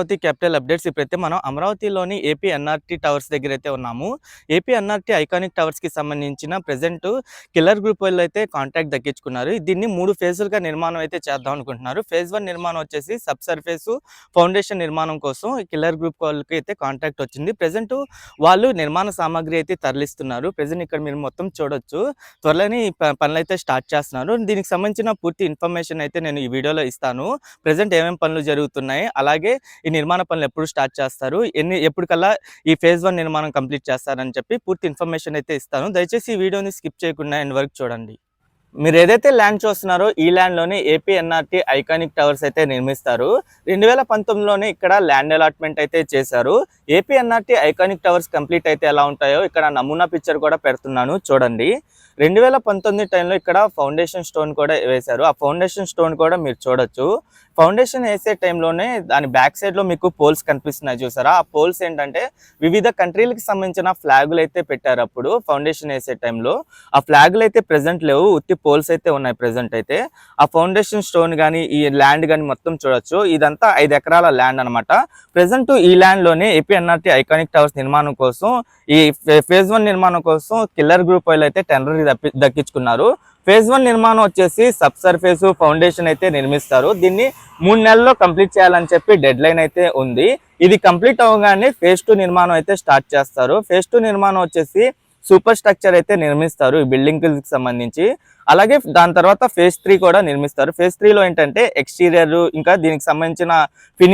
Amaravati capital updates ఇప్పుడైతే మనం అమరావతిలోని ఏపీ ఎన్ఆర్టీ టవర్స్ దగ్గర అయితే ఉన్నాము. ఏపీ ఎన్ఆర్టీ ఐకానిక్ టవర్స్కి సంబంధించిన ప్రెసెంట్ కిల్లర్ గ్రూప్ వాళ్ళు అయితే కాంట్రాక్ట్ దక్కించుకున్నారు. దీన్ని మూడు ఫేజులుగా నిర్మాణం అయితే చేద్దాం అనుకుంటున్నారు. ఫేజ్ వన్ నిర్మాణం వచ్చేసి సబ్ సర్ఫేస్ ఫౌండేషన్ నిర్మాణం కోసం కిల్లర్ గ్రూప్ వాళ్ళకి అయితే కాంట్రాక్ట్ వచ్చింది. ప్రెసెంట్ వాళ్ళు నిర్మాణ సామాగ్రి అయితే తరలిస్తున్నారు. ప్రెసెంట్ ఇక్కడ మీరు మొత్తం చూడొచ్చు. త్వరలోనే పనులైతే పనులు అయితే స్టార్ట్ చేస్తున్నారు. దీనికి సంబంధించిన పూర్తి ఇన్ఫర్మేషన్ అయితే నేను ఈ వీడియోలో ఇస్తాను. ప్రెసెంట్ ఏమేమి పనులు జరుగుతున్నాయి? అలాగే ఈ నిర్మాణ పనులు ఎప్పుడు స్టార్ట్ చేస్తారు? ఎన్ని ఎప్పటికల్లా ఈ ఫేజ్ వన్ నిర్మాణం కంప్లీట్ చేస్తారని చెప్పి పూర్తి ఇన్ఫర్మేషన్ అయితే ఇస్తాను. దయచేసి ఈ వీడియోని స్కిప్ చేయకుండా ఎండ్ వరకు చూడండి. మీరు ఏదైతే ల్యాండ్ చూస్తున్నారో ఈ ల్యాండ్లోనే ఏపీఎన్ఆర్టీ ఐకానిక్ టవర్స్ అయితే నిర్మిస్తారు. రెండు వేల పంతొమ్మిదిలోనే ఇక్కడ ల్యాండ్ అలాట్మెంట్ అయితే చేశారు. ఏపీఎన్ఆర్టీ ఐకానిక్ టవర్స్ కంప్లీట్ అయితే ఎలా ఉంటాయో ఇక్కడ నమూనా పిక్చర్ కూడా పెడుతున్నాను. చూడండి. రెండు వేల పంతొమ్మిది టైంలో ఇక్కడ ఫౌండేషన్ స్టోన్ కూడా వేశారు. ఆ ఫౌండేషన్ స్టోన్ కూడా మీరు చూడొచ్చు. ఫౌండేషన్ వేసే టైంలోనే దాని బ్యాక్ సైడ్లో మీకు పోల్స్ కనిపిస్తున్నాయి చూసారా? ఆ పోల్స్ ఏంటంటే వివిధ కంట్రీలకు సంబంధించిన ఫ్లాగులు అయితే పెట్టారు అప్పుడు ఫౌండేషన్ వేసే టైంలో. ఆ ఫ్లాగులు అయితే ప్రెసెంట్ లేవు. ఉత్తి పోల్స్ అయితే ఉన్నాయి ప్రెసెంట్ అయితే. ఆ ఫౌండేషన్ స్టోన్ కానీ ఈ ల్యాండ్ కానీ మొత్తం చూడొచ్చు. ఇదంతా ఐదు ఎకరాల ల్యాండ్ అనమాట ప్రెసెంట్ ఈ ల్యాండ్లోనే ఏపీ ఐకానిక్ టవర్స్ నిర్మాణం కోసం ఈ ఫేజ్ వన్ నిర్మాణం కోసం కిల్లర్ గ్రూప్ వాళ్ళు అయితే టెండర్ దక్కించుకున్నారు. ఫేజ్ వన్ నిర్మాణం వచ్చేసి సబ్ సర్ఫేస్ ఫౌండేషన్ అయితే నిర్మిస్తారు. దీన్ని మూడు నెలల్లో కంప్లీట్ చేయాలని చెప్పి డెడ్ లైన్ అయితే ఉంది. ఇది కంప్లీట్ అవగానే ఫేజ్ టూ నిర్మాణం అయితే స్టార్ట్ చేస్తారు. ఫేజ్ టూ నిర్మాణం వచ్చేసి సూపర్ స్ట్రక్చర్ అయితే నిర్మిస్తారు ఈ బిల్డింగ్కి సంబంధించి. అలాగే దాని తర్వాత ఫేజ్ త్రీ కూడా నిర్మిస్తారు. ఫేజ్ త్రీలో ఏంటంటే ఎక్స్టీరియర్ ఇంకా దీనికి సంబంధించిన ఫినిష్